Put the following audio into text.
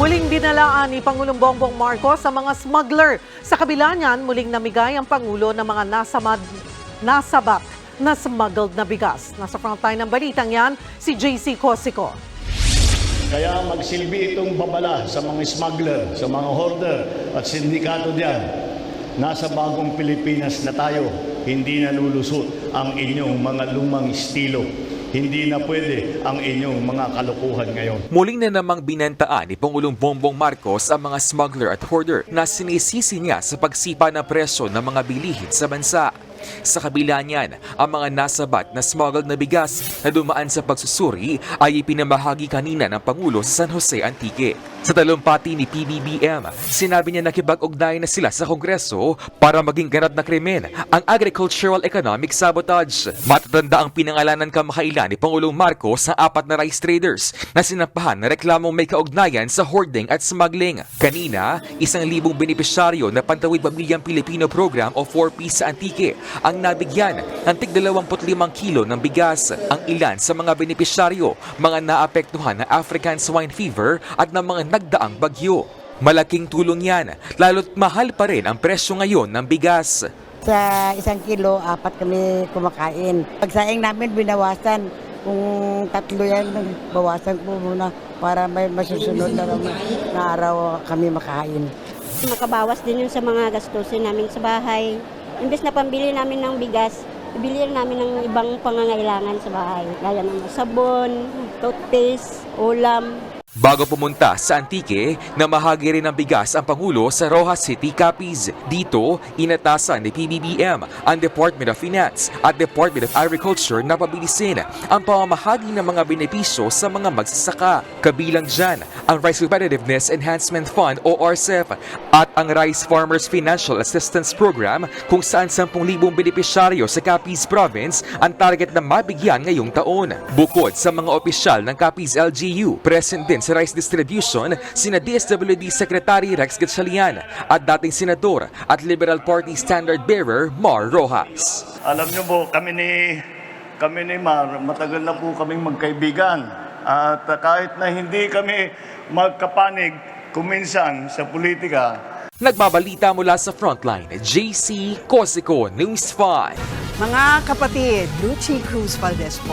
Muling dinalaan ni Pangulong Bongbong Marcos sa mga smuggler. Sa kabila niyan, muling namigay ang Pangulo ng mga nasamad, nasabat na smuggled na bigas. Nasa frontline ng balitang yan, si JC Cosico. Kaya magsilbi itong babala sa mga smuggler, sa mga hoarder at sindikato diyan. Nasa bagong Pilipinas na tayo, hindi na lulusot ang inyong mga lumang estilo. Hindi na pwede ang inyong mga kalokohan ngayon. Muling na namang binantaan ni Pangulong Bongbong Marcos ang mga smuggler at hoarder na sinisisi niya sa pagsipa ng presyo ng mga bilihin sa bansa. Sa kabila niyan, ang mga nasabat na smuggled na bigas na dumaan sa pagsusuri ay ipinamahagi kanina ng Pangulo sa San Jose Antique. Sa talumpati ni PBBM, sinabi niya nakipag-ugnayan na sila sa Kongreso para maging ganap na krimen ang agricultural economic sabotage. Matatanda ang pinangalanan kamakailan ni Pangulong Marcos sa apat na rice traders na sinampahan na reklamong may kaugnayan sa hoarding at smuggling. Kanina, isang libong benepisyaryo na Pantawid Pamilyang Pilipino Program o 4P sa Antique ang nabigyan ng tig 25 kilo ng bigas. Ang ilan sa mga benepisyaryo, mga naapektuhan ng African swine fever at ng mga nagdaang bagyo. Malaking tulong yan, lalo't mahal pa rin ang presyo ngayon ng bigas. Sa isang kilo, apat kami kumakain. Pagsaing namin, binawasan. Kung tatlo yan, bawasan po muna para may masusunod na, naman na araw kami makain. Makabawas din yun sa mga gastusin namin sa bahay. Imbes na pambili namin ng bigas, ibili rin namin ng ibang pangangailangan sa bahay. Gaya ng sabon, toothpaste, ulam, Bago pumunta sa Antique, namahagi rin ng bigas ang Pangulo sa Rojas City, Capiz. Dito, inatasan ni PBBM ang Department of Finance at Department of Agriculture na pabilisin ang pamamahagi ng mga benepisyo sa mga magsasaka. Kabilang dyan ang Rice Competitiveness Enhancement Fund o RCEF at ang Rice Farmers Financial Assistance Program kung saan 10,000 benepisyaryo sa Capiz Province ang target na mabigyan ngayong taon. Bukod sa mga opisyal ng Capiz LGU, present sa rice distribution sina DSWD Secretary Rex Gatchalian at dating senador at Liberal Party Standard Bearer Mar Rojas. Alam niyo po, kami ni, kami ni Mar, matagal na po kaming magkaibigan. At kahit na hindi kami magkapanig kuminsan sa politika, Nagbabalita mula sa Frontline, JC Cosico News 5. Mga kapatid, Lucy Cruz Valdez po,